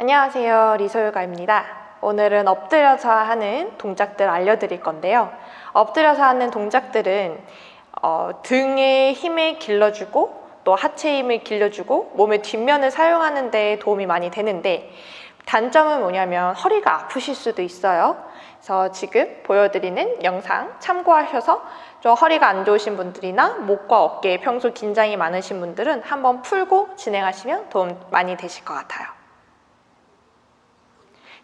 안녕하세요. 리소요가입니다. 오늘은 엎드려서 하는 동작들 알려드릴 건데요. 엎드려서 하는 동작들은 어, 등의 힘을 길러주고 또 하체 힘을 길러주고 몸의 뒷면을 사용하는 데 도움이 많이 되는데 단점은 뭐냐면 허리가 아프실 수도 있어요. 그래서 지금 보여드리는 영상 참고하셔서 좀 허리가 안 좋으신 분들이나 목과 어깨에 평소 긴장이 많으신 분들은 한번 풀고 진행하시면 도움 많이 되실 것 같아요.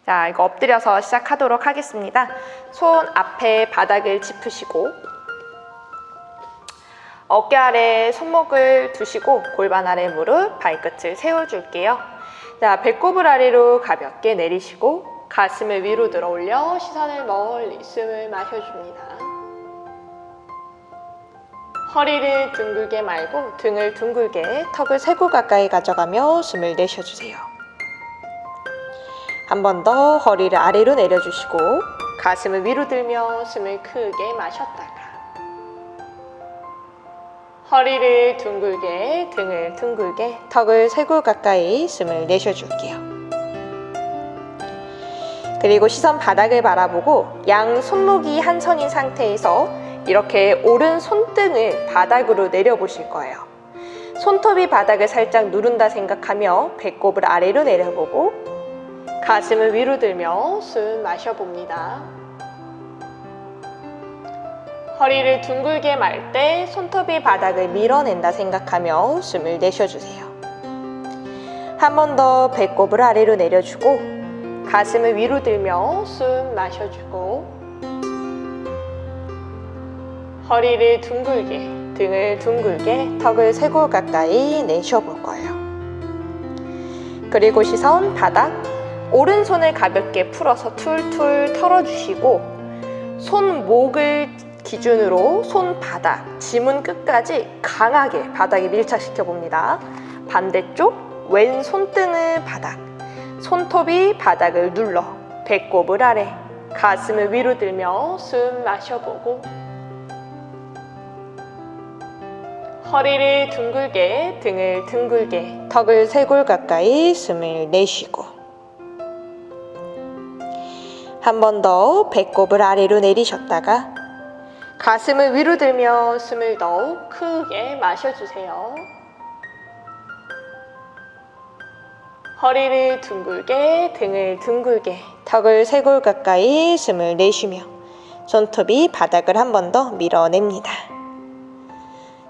자, 이거 엎드려서 시작하도록 하겠습니다. 손 앞에 바닥을 짚으시고 어깨 아래 손목을 두시고 골반 아래 무릎 발끝을 세워줄게요. 자, 배꼽을 아래로 가볍게 내리시고 가슴을 위로 들어 올려 시선을 멀리 숨을 마셔줍니다. 허리를 둥글게 말고 등을 둥글게 턱을 세고 가까이 가져가며 숨을 내쉬어주세요. 한 번 더 허리를 아래로 내려주시고 가슴을 위로 들며 숨을 크게 마셨다가 허리를 둥글게 등을 둥글게 턱을 세고 가까이 숨을 내쉬어줄게요. 그리고 시선 바닥을 바라보고 양 손목이 한 선인 상태에서 이렇게 오른 손등을 바닥으로 내려보실 거예요. 손톱이 바닥을 살짝 누른다 생각하며 배꼽을 아래로 내려보고 가슴을 위로 들며 숨 마셔봅니다. 허리를 둥글게 말 때 손톱이 바닥을 밀어낸다 생각하며 숨을 내쉬어주세요. 한 번 더 배꼽을 아래로 내려주고 가슴을 위로 들며 숨 마셔주고 허리를 둥글게 등을 둥글게 턱을 세 골 가까이 내쉬어 볼 거예요. 그리고 시선 바닥 오른손을 가볍게 풀어서 툴툴 털어주시고 손목을 기준으로 손바닥, 지문 끝까지 강하게 바닥에 밀착시켜 봅니다. 반대쪽 왼 손등을 바닥, 손톱이 바닥을 눌러 배꼽을 아래, 가슴을 위로 들며 숨 마셔보고 허리를 둥글게, 등을 둥글게, 턱을 세골 가까이 숨을 내쉬고 한 번 더 배꼽을 아래로 내리셨다가 가슴을 위로 들며 숨을 더욱 크게 마셔주세요. 허리를 둥글게, 등을 둥글게, 턱을 세골 가까이 숨을 내쉬며 손톱이 바닥을 한 번 더 밀어냅니다.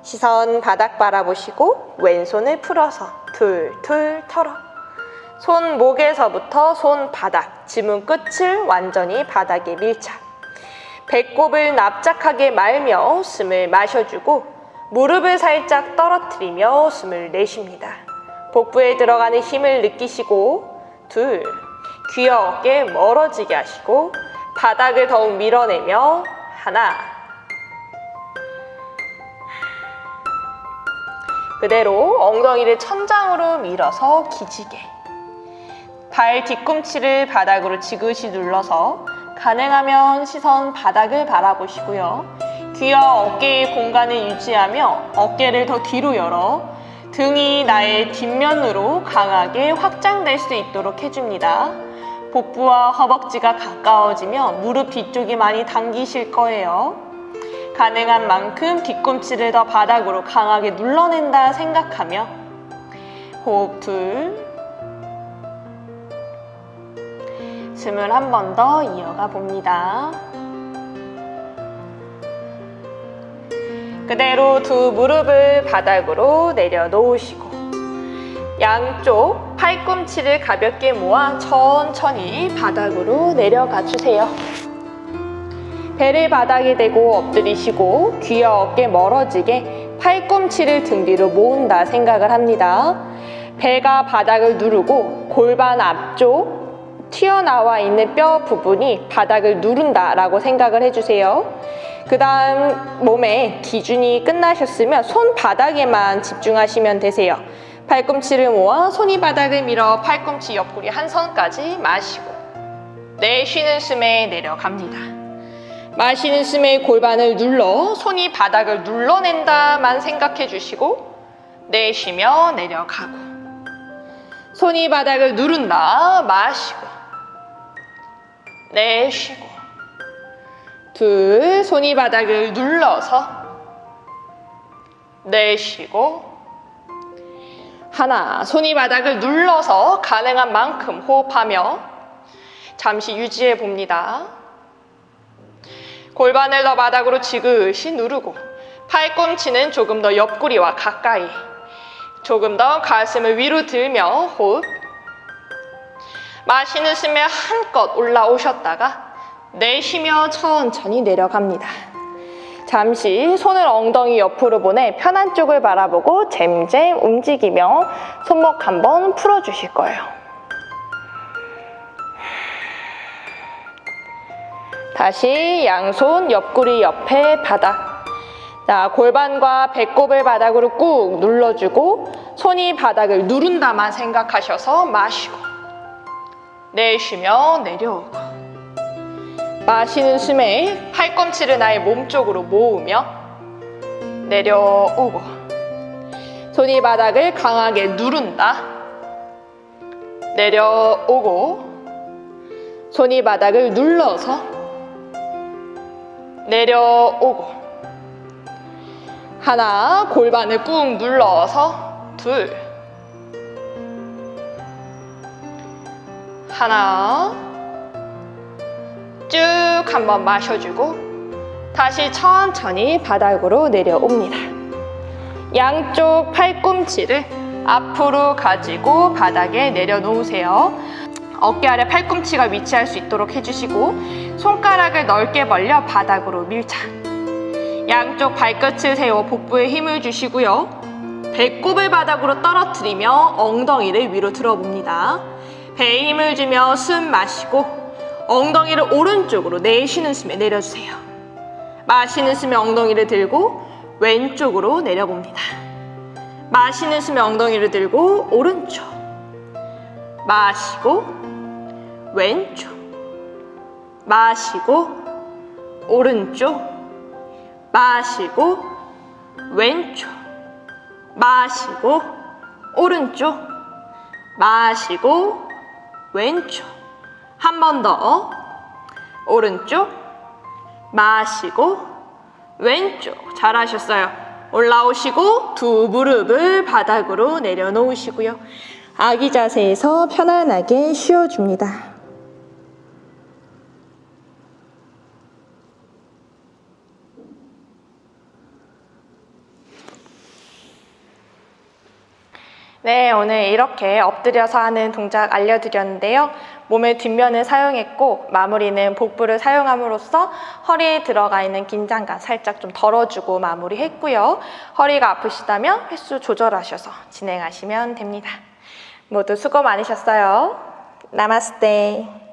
시선 바닥 바라보시고 왼손을 풀어서 툴툴 털어 손목에서부터 손바닥, 지문 끝을 완전히 바닥에 밀착. 배꼽을 납작하게 말며 숨을 마셔주고 무릎을 살짝 떨어뜨리며 숨을 내쉽니다. 복부에 들어가는 힘을 느끼시고 둘, 귀와 어깨 멀어지게 하시고 바닥을 더욱 밀어내며 하나. 그대로 엉덩이를 천장으로 밀어서 기지개 발 뒤꿈치를 바닥으로 지그시 눌러서 가능하면 시선 바닥을 바라보시고요. 귀와 어깨의 공간을 유지하며 어깨를 더 뒤로 열어 등이 나의 뒷면으로 강하게 확장될 수 있도록 해줍니다. 복부와 허벅지가 가까워지며 무릎 뒤쪽이 많이 당기실 거예요. 가능한 만큼 뒤꿈치를 더 바닥으로 강하게 눌러낸다 생각하며 호흡 둘 숨을 한 번 더 이어가 봅니다. 그대로 두 무릎을 바닥으로 내려놓으시고 양쪽 팔꿈치를 가볍게 모아 천천히 바닥으로 내려가 주세요. 배를 바닥에 대고 엎드리시고 귀와 어깨 멀어지게 팔꿈치를 등 뒤로 모은다 생각을 합니다. 배가 바닥을 누르고 골반 앞쪽 튀어나와 있는 뼈 부분이 바닥을 누른다라고 생각을 해주세요. 그 다음 몸에 기준이 끝나셨으면 손바닥에만 집중하시면 되세요. 팔꿈치를 모아 손이 바닥을 밀어 팔꿈치 옆구리 한 선까지 마시고 내쉬는 숨에 내려갑니다. 마시는 숨에 골반을 눌러 손이 바닥을 눌러낸다만 생각해 주시고 내쉬며 내려가고 손이 바닥을 누른다. 마시고. 내쉬고. 둘, 손이 바닥을 눌러서. 내쉬고. 하나, 손이 바닥을 눌러서 가능한 만큼 호흡하며 잠시 유지해 봅니다. 골반을 더 바닥으로 지그시 누르고 팔꿈치는 조금 더 옆구리와 가까이 조금 더 가슴을 위로 들며 호흡 마시는 숨에 한껏 올라오셨다가 내쉬며 천천히 내려갑니다. 잠시 손을 엉덩이 옆으로 보내 편한 쪽을 바라보고 잼잼 움직이며 손목 한번 풀어주실 거예요. 다시 양손 옆구리 옆에 바닥. 자, 골반과 배꼽을 바닥으로 꾹 눌러주고 손이 바닥을 누른다만 생각하셔서 마시고 내쉬며 내려오고 마시는 숨에 팔꿈치를 나의 몸 쪽으로 모으며 내려오고 손이 바닥을 강하게 누른다. 내려오고 손이 바닥을 눌러서 내려오고 하나 골반을 꾹 눌러서 둘 하나 쭉 한번 마셔주고 다시 천천히 바닥으로 내려옵니다. 양쪽 팔꿈치를 앞으로 가지고 바닥에 내려놓으세요. 어깨 아래 팔꿈치가 위치할 수 있도록 해주시고 손가락을 넓게 벌려 바닥으로 밀착. 양쪽 발끝을 세워 복부에 힘을 주시고요. 배꼽을 바닥으로 떨어뜨리며 엉덩이를 위로 들어봅니다. 배에 힘을 주며 숨 마시고 엉덩이를 오른쪽으로 내쉬는 숨에 내려주세요. 마시는 숨에 엉덩이를 들고 왼쪽으로 내려봅니다. 마시는 숨에 엉덩이를 들고 오른쪽. 마시고 왼쪽. 마시고 오른쪽. 마시고 왼쪽. 마시고 오른쪽. 마시고 왼쪽. 한 번 더. 오른쪽. 마시고 왼쪽. 잘하셨어요. 올라오시고 두 무릎을 바닥으로 내려놓으시고요. 아기 자세에서 편안하게 쉬어줍니다 네, 오늘 이렇게 엎드려서 하는 동작 알려드렸는데요. 몸의 뒷면을 사용했고 마무리는 복부를 사용함으로써 허리에 들어가 있는 긴장감 살짝 좀 덜어주고 마무리했고요. 허리가 아프시다면 횟수 조절하셔서 진행하시면 됩니다. 모두 수고 많으셨어요. 나마스테.